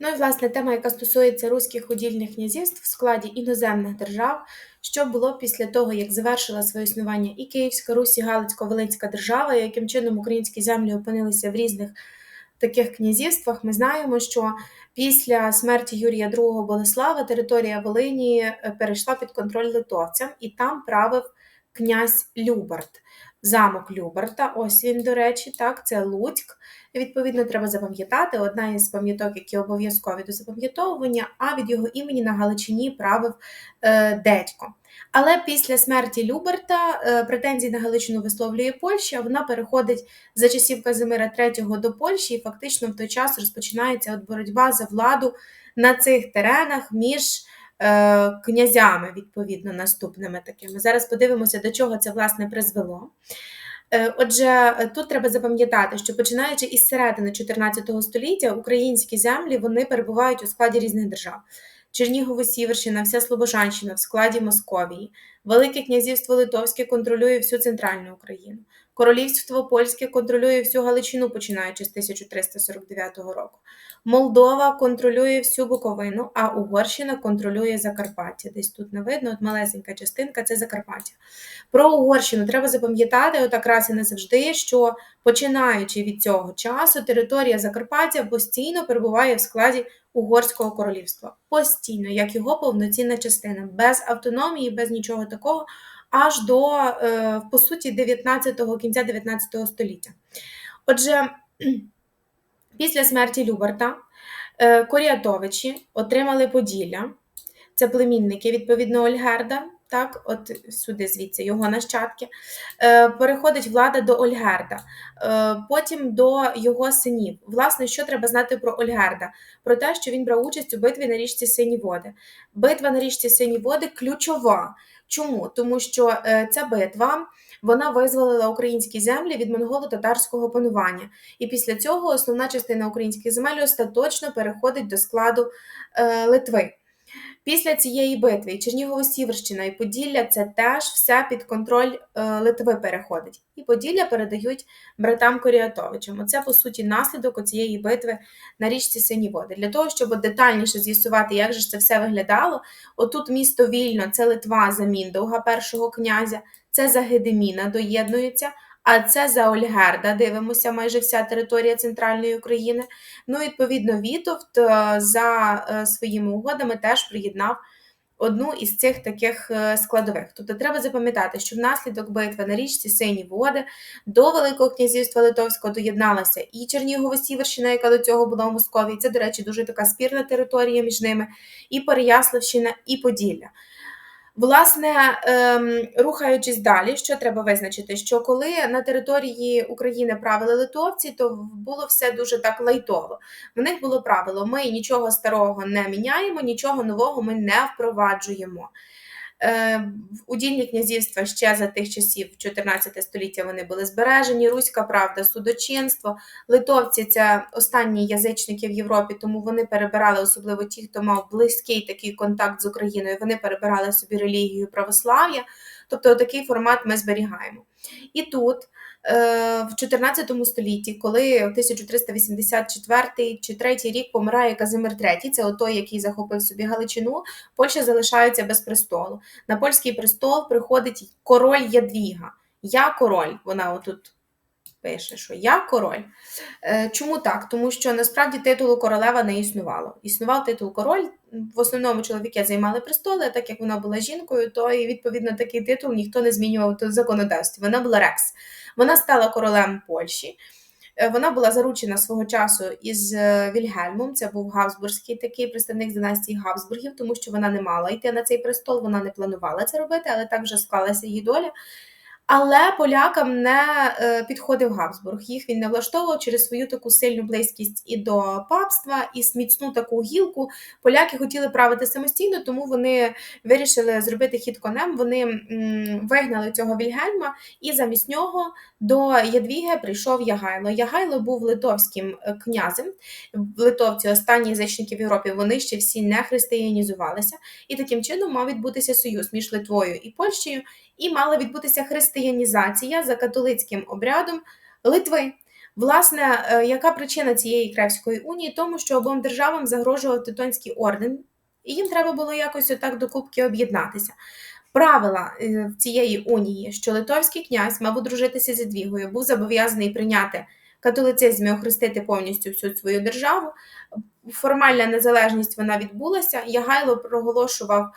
Ну і власне тема, яка стосується руських удільних князівств в складі іноземних держав, що було після того, як завершила своє існування і Київська Русь, і Галицько-Волинська держава, і яким чином українські землі опинилися в різних таких князівствах, ми знаємо, що після смерті Юрія II Болеслава територія Волині е, перейшла під контроль литовцям, і там правив князь Любарт. Замок Любарта, ось він, до речі, так, це Луцьк. Відповідно, треба запам'ятати одна із пам'яток, які обов'язкові до запам'ятовування, а від його імені на Галичині правив е, Дедько. Але після смерті Люберта е, претензії на Галичину висловлює Польща, вона переходить за часів Казимира III до Польщі, і фактично в той час розпочинається от боротьба за владу на цих теренах між князями, відповідно, наступними такими. Зараз подивимося, до чого це власне призвело. Е, отже, тут треба запам'ятати, що починаючи із середини 14 століття українські землі вони перебувають у складі різних держав. Чернігово-Сіверщина, вся Слобожанщина в складі Московії, Велике князівство Литовське контролює всю центральну Україну. Королівство Польське контролює всю Галичину, починаючи з 1349 року. Молдова контролює всю Буковину, а Угорщина контролює Закарпаття. Десь тут не видно, от малесенька частинка це Закарпаття. Про Угорщину треба запам'ятати, отак раз і не завжди, що починаючи від цього часу, територія Закарпаття постійно перебуває в складі Угорського королівства. Постійно, як його повноцінна частина, без автономії, без нічого такого аж до, е, по суті, 19, кінця 19 століття. Отже, після смерті Любарта е, Коріатовичі отримали Поділля, це племінники, відповідно, Ольгерда. Так, от сюди звідси його нащадки, е, переходить влада до Ольгерда, потім до його синів. Власне, що треба знати про Ольгерда? Про те, що він брав участь у битві на річці Сині Води. Битва на річці Сині Води ключова. Чому? Тому що е, ця битва вона визволила українські землі від монголо-татарського панування, і після цього основна частина українських земель остаточно переходить до складу е, Литви. Після цієї битви Чернігово-Сіверщина і Поділля це теж все під контроль е, Литви переходить. І Поділля передають братам Коріатовичам. Оце, по суті, наслідок цієї битви на річці Сині Води. Для того, щоб детальніше з'ясувати, як же це все виглядало, отут місто Вільно, це Литва за Міндовга, першого князя, це за Гедеміна доєднується. А це за Ольгерда, дивимося, майже вся територія центральної України. Ну, відповідно, Вітовт е, за е, своїми угодами теж приєднав одну із цих таких е, складових. Тобто треба запам'ятати, що внаслідок битви на річці Сині води до Великого князівства Литовського доєдналася і Чернігово-Сіверщина, яка до цього була в Московії. Це, до речі, дуже така спірна територія між ними, і Переяславщина, і Поділля. Власне, ем, рухаючись далі, що треба визначити, що коли на території України правили литовці, то було все дуже так лайтово. В них було правило: ми нічого старого не міняємо, нічого нового ми не впроваджуємо. Е, удільні князівства ще за тих часів, 14 століття, вони були збережені. Руська правда, судочинство. Литовці це останні язичники в Європі, тому вони перебирали, особливо ті, хто мав близький такий контакт з Україною. Вони перебирали собі релігію православ'я. Тобто такий формат ми зберігаємо. І тут в 14 столітті, коли в 1384 чи 3 рік помирає Казимир III, це той, який захопив собі Галичину, Польща залишається без престолу. На польський престол приходить король Ядвіга. Я король, вона отут пише, що я король. Е, чому так? Тому що насправді титулу королева не існувало. Існував титул король. В основному чоловіки займали престоли, а так як вона була жінкою, то і відповідно такий титул ніхто не змінював в законодавстві. Вона була Рекс. Вона стала королем Польщі. Е, вона була заручена свого часу із е, Вільгельмом. Це був Габсбурзький такий представник династії Габсбургів, тому що вона не мала йти на цей престол, вона не планувала це робити, але так вже склалася її доля. Але полякам не е, підходив Габсбург. Їх він не влаштовував через свою таку сильну близькість і до папства, і сміцну таку гілку. Поляки хотіли правити самостійно, тому вони вирішили зробити хід конем. Вони вигнали цього Вільгельма, і замість нього до Ядвіги прийшов Ягайло. Ягайло був литовським е, князем. Литовці, останні язичники в Європі, вони ще всі не християнізувалися, і таким чином мав відбутися союз між Литвою і Польщею і мала відбутися християнізація за католицьким обрядом Литви. Власне, е, яка причина цієї Кревської унії? Тому що обом державам загрожував Тевтонський орден, і їм треба було якось отак докупки об'єднатися. Правила е, цієї унії, що литовський князь мав одружитися з Едвігою, був зобов'язаний прийняти католицизм і охрестити повністю всю свою державу. Формальна незалежність вона відбулася. Ягайло проголошував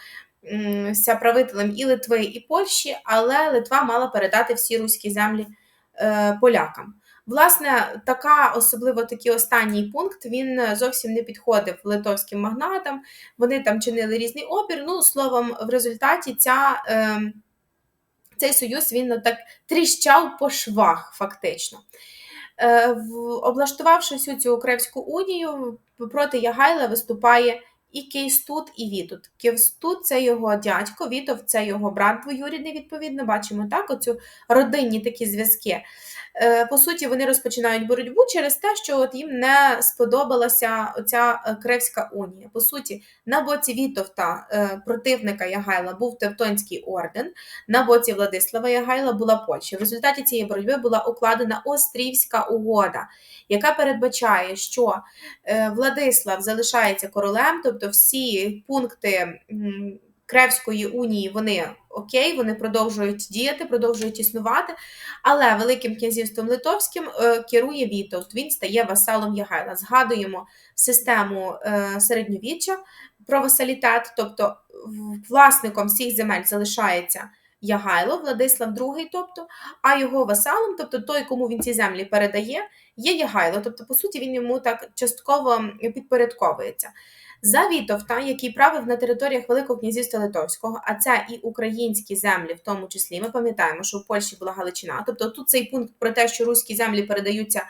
правителем і Литви, і Польщі, але Литва мала передати всі руські землі е, полякам. Власне, така, особливо такий останній пункт, він зовсім не підходив литовським магнатам. Вони там чинили різний опір. Ну, словом, в результаті ця, е, цей союз він так тріщав по швах, фактично. Е, облаштувавши всю цю Кревську унію, проти Ягайла виступає і Кейстут, і Вітут. Кейстут це його дядько, Вітов це його брат двоюрідний, відповідно, бачимо так, оцю родинні такі зв'язки. Е, по суті, вони розпочинають боротьбу через те, що от їм не сподобалася оця е, Кревська унія. По суті, на боці Вітовта, е, противника Ягайла, був Тевтонський орден, на боці Владислава Ягайла була Польща. В результаті цієї боротьби була укладена Острівська угода, яка передбачає, що Владислав залишається королем, тобто всі пункти. Кревської унії вони окей, вони продовжують діяти, продовжують існувати, але Великим князівством Литовським е, керує Вітовт, він стає васалом Ягайла. Згадуємо систему е, середньовіччя про васалітет, тобто власником всіх земель залишається Ягайло, Владислав II, тобто, а його васалом, тобто той, кому він ці землі передає, є Ягайло. Тобто, по суті, він йому так частково підпорядковується. За Вітовта, який правив на територіях Великого князівства Литовського, а це і українські землі, в тому числі, ми пам'ятаємо, що в Польщі була Галичина. Тобто тут цей пункт про те, що руські землі передаються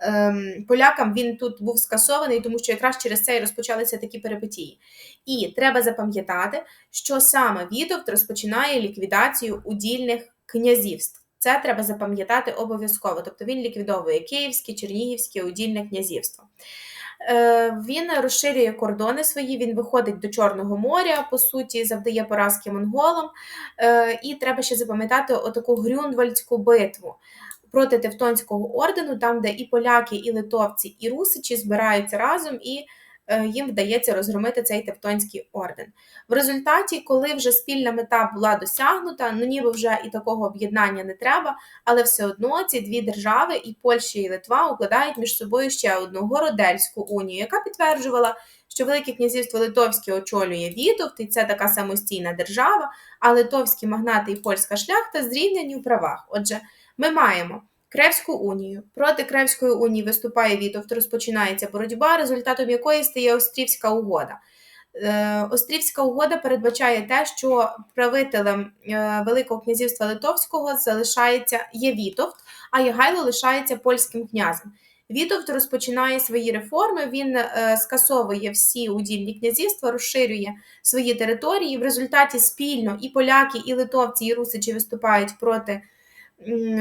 ем, полякам, він тут був скасований, тому що якраз через це і розпочалися такі перипетії. І треба запам'ятати, що саме Вітовт розпочинає ліквідацію удільних князівств. Це треба запам'ятати обов'язково. Тобто він ліквідовує Київське, Чернігівське, удільне князівство. Е, він розширює кордони свої, він виходить до Чорного моря, по суті, завдає поразки монголам. Е, і треба ще запам'ятати отаку Грюнвальдську битву проти Тевтонського ордену, там, де і поляки, і литовці, і русичі збираються разом і їм вдається розгромити цей Тевтонський орден. В результаті, коли вже спільна мета була досягнута, ну ніби вже і такого об'єднання не треба, але все одно ці дві держави, і Польща, і Литва, укладають між собою ще одну городельську унію, яка підтверджувала, що Велике князівство Литовське очолює Вітовт, і це така самостійна держава, а литовські магнати і польська шляхта зрівняні в правах. Отже, ми маємо. Кревську унію. Проти Кревської унії виступає Вітовт, розпочинається боротьба, результатом якої стає Острівська угода. Е, Острівська угода передбачає те, що правителем е, Великого князівства Литовського залишається є Вітовт, а Ягайло лишається польським князем. Вітовт розпочинає свої реформи, він е, скасовує всі удільні князівства, розширює свої території. В результаті спільно і поляки, і литовці, і русичі виступають проти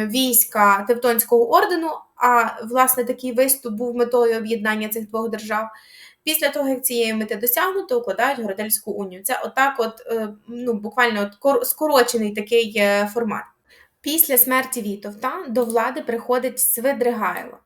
війська Тевтонського ордену, а власне такий виступ був метою об'єднання цих двох держав. Після того, як цієї мети досягнуто, укладають Городельську унію. Це отак, от е, ну буквально от скорочений такий е, формат. Після смерті Вітовта до влади приходить Свидригайло.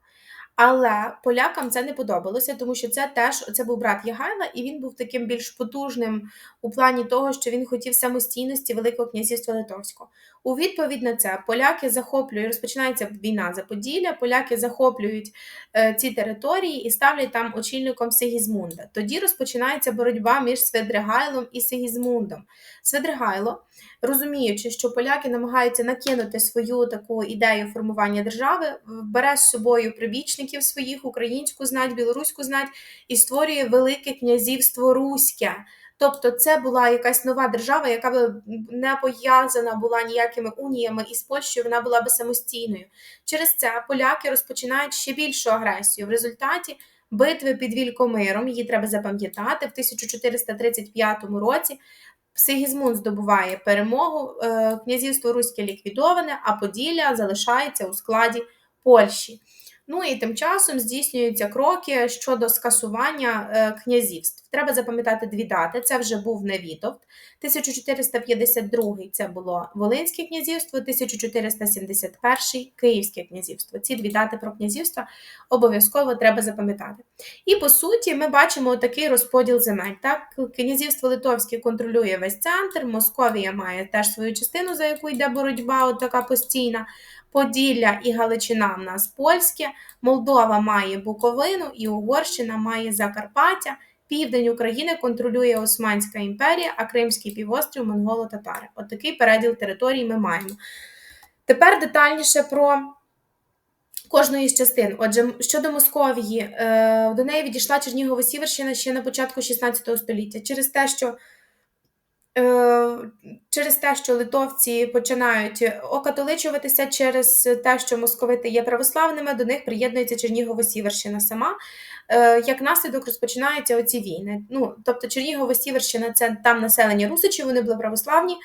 Але полякам це не подобалося, тому що це теж це був брат Ягайла, і він був таким більш потужним у плані того, що він хотів самостійності Великого князівства Литовського. У відповідь на це поляки захоплюють, розпочинається війна за Поділля, поляки захоплюють е, ці території і ставлять там очільником Сигізмунда. Тоді розпочинається боротьба між Сведригайлом і Сигізмундом. Сведригайло, розуміючи, що поляки намагаються накинути свою таку ідею формування держави, бере з собою прибічників своїх, українську знать, білоруську знать і створює Велике князівство Руське. Тобто це була якась нова держава, яка б не пов'язана була ніякими уніями із Польщею, вона була би самостійною. Через це поляки розпочинають ще більшу агресію. В результаті битви під Вількомиром, її треба запам'ятати, в 1435 році Сигізмунд здобуває перемогу, е, князівство Руське ліквідоване, а Поділля залишається у складі Польщі. Ну і тим часом здійснюються кроки щодо скасування е, князівств. Треба запам'ятати дві дати. Це вже був Невітовт. 1452 це було Волинське князівство, 1471 Київське князівство. Ці дві дати про князівства обов'язково треба запам'ятати. І по суті, ми бачимо такий розподіл земель. Так, князівство Литовське контролює весь центр, Московія має теж свою частину, за яку йде боротьба, от така постійна. Поділля і Галичина в нас польське, Молдова має Буковину і Угорщина має Закарпаття. Південь України контролює Османська імперія, а Кримський півострів монголо-татари. От такий переділ територій ми маємо. Тепер детальніше про кожної з частин. Отже, щодо Московії, е, до неї відійшла Чернігово-Сіверщина ще на початку 16 століття. Через те, що через те, що литовці починають окатоличуватися, через те, що московити є православними, до них приєднується Чернігово-Сіверщина сама. Е, як наслідок розпочинаються оці війни. Ну, Тобто Чернігово-Сіверщина це там населення русичі, вони були православні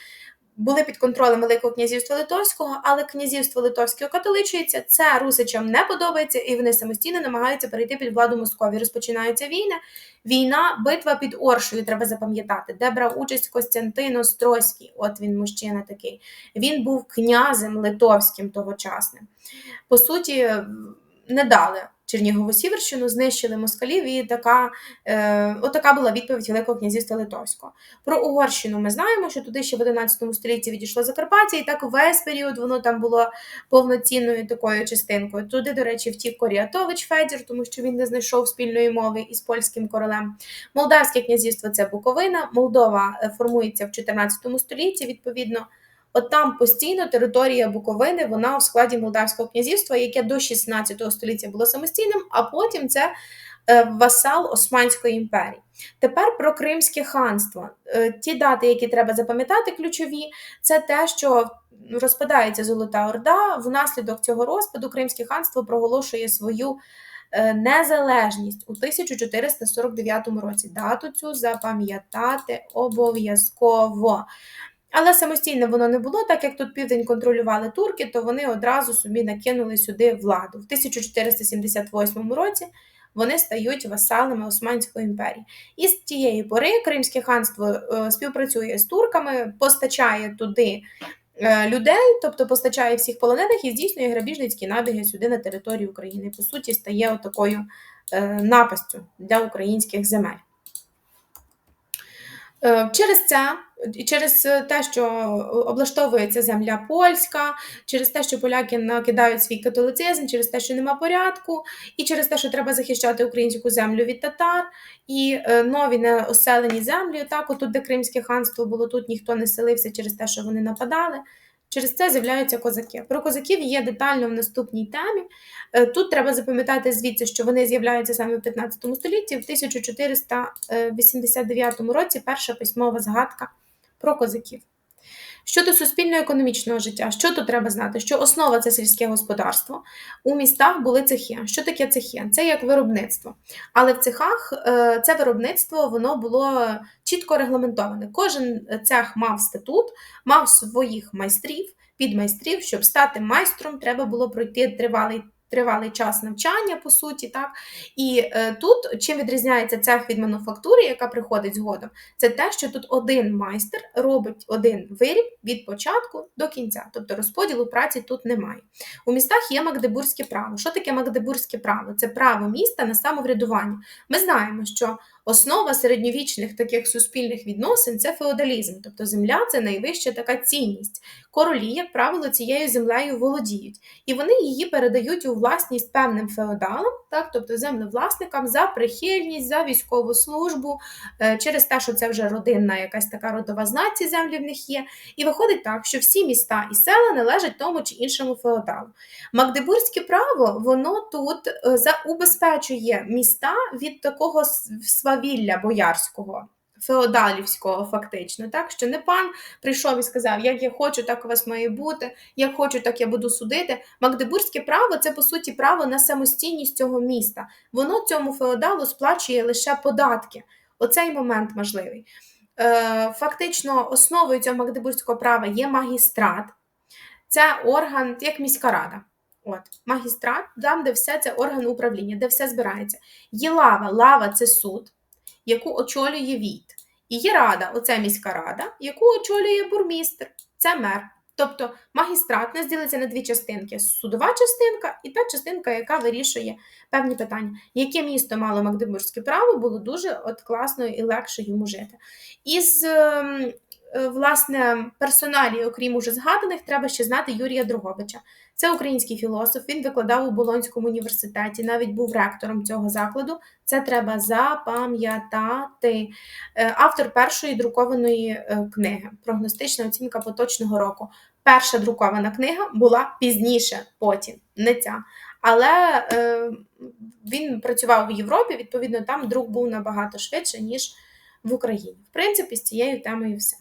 були під контролем Великого князівства Литовського, але князівство Литовське окатоличується, це русичам не подобається, і вони самостійно намагаються перейти під владу Московії. Розпочинається війна. Війна, битва під Оршею, треба запам'ятати, де брав участь Костянтин Острозький, от він мужчина такий. Він був князем литовським тогочасним. По суті, не дали Чернігово-Сіверщину, знищили москалів, і така е, отака була відповідь Великого князівства Литовського. Про Угорщину ми знаємо, що туди ще в 11 столітті відійшло Закарпаття, і так весь період воно там було повноцінною такою частинкою. Туди, до речі, втік Коріатович Федір, тому що він не знайшов спільної мови із польським королем. Молдавське князівство це Буковина, Молдова е, формується в 14 столітті, відповідно. От там постійно територія Буковини, вона у складі Молдавського князівства, яке до 16 століття було самостійним, а потім це е, васал Османської імперії. Тепер про Кримське ханство. Е, ті дати, які треба запам'ятати, ключові, це те, що розпадається Золота Орда. Внаслідок цього розпаду Кримське ханство проголошує свою. Е, незалежність у 1449 році. Дату цю запам'ятати обов'язково. Але самостійно воно не було, так як тут південь контролювали турки, то вони одразу собі накинули сюди владу. В 1478 році вони стають васалами Османської імперії. І з тієї пори Кримське ханство е, співпрацює з турками, постачає туди е, людей, тобто постачає всіх полонених і здійснює грабіжницькі набіги сюди на територію України. По суті, стає такою е, напастю для українських земель. Е, через це, через те, що облаштовується земля польська, через те, що поляки накидають свій католицизм, через те, що нема порядку, і через те, що треба захищати українську землю від татар, і е, нові неоселені землі. Так, отут, де Кримське ханство було, тут ніхто не селився через те, що вони нападали. Через це з'являються козаки. Про козаків є детально в наступній темі. Е, тут треба запам'ятати звідси, що вони з'являються саме в 15 столітті, в 1489 році перша письмова згадка про козаків. Щодо суспільно-економічного життя, що тут треба знати? Що основа це сільське господарство. У містах були цехи. Що таке цехи? Це як виробництво. Але в цехах е, це виробництво воно було чітко регламентоване. Кожен цех мав статут, мав своїх майстрів, підмайстрів. Щоб стати майстром, треба було пройти тривалий тривалий час навчання, по суті. так. І е, тут чим відрізняється цех від мануфактури, яка приходить згодом, це те, що тут один майстер робить один виріб від початку до кінця, тобто розподілу праці тут немає. У містах є Магдебурзьке право. Що таке Магдебурзьке право? Це право міста на самоврядування. Ми знаємо, що Основа середньовічних таких суспільних відносин це феодалізм, тобто земля це найвища така цінність. Королі, як правило, цією землею володіють, і вони її передають у власність певним феодалам, так, тобто землевласникам за прихильність, за військову службу, е, через те, що це вже родинна якась така родова знать, ці землі в них є. І виходить так, що всі міста і села належать тому чи іншому феодалу. Магдебурзьке право, воно тут е, убезпечує міста від такого свавілля боярського. Феодалівського, фактично, так що не пан прийшов і сказав, як я хочу, так у вас має бути, як хочу, так я буду судити. Магдебурзьке право це по суті право на самостійність цього міста. Воно цьому феодалу сплачує лише податки. Оцей момент можливий. Е, Фактично, основою цього магдебурзького права є магістрат, це орган, як міська рада. От, магістрат, там, де все це орган управління, де все збирається. Є лава. Лава це суд, яку очолює ВІТ. І є рада, оце міська рада, яку очолює бурмістр, це мер. Тобто магістрат нас ділиться на дві частинки: судова частинка і та частинка, яка вирішує певні питання. Яке місто мало Магдебурзьке право, було дуже от класно і легше йому жити. Із ем, власне персоналі, окрім уже згаданих, треба ще знати Юрія Дрогобича. Це український філософ. Він викладав у Болонському університеті, навіть був ректором цього закладу. Це треба запам'ятати. Е, Автор першої друкованої е, книги Прогностична оцінка поточного року. Перша друкована книга була пізніше, потім, не ця. Але е, він працював в Європі, відповідно, там друк був набагато швидше, ніж в Україні. В принципі, з цією темою все.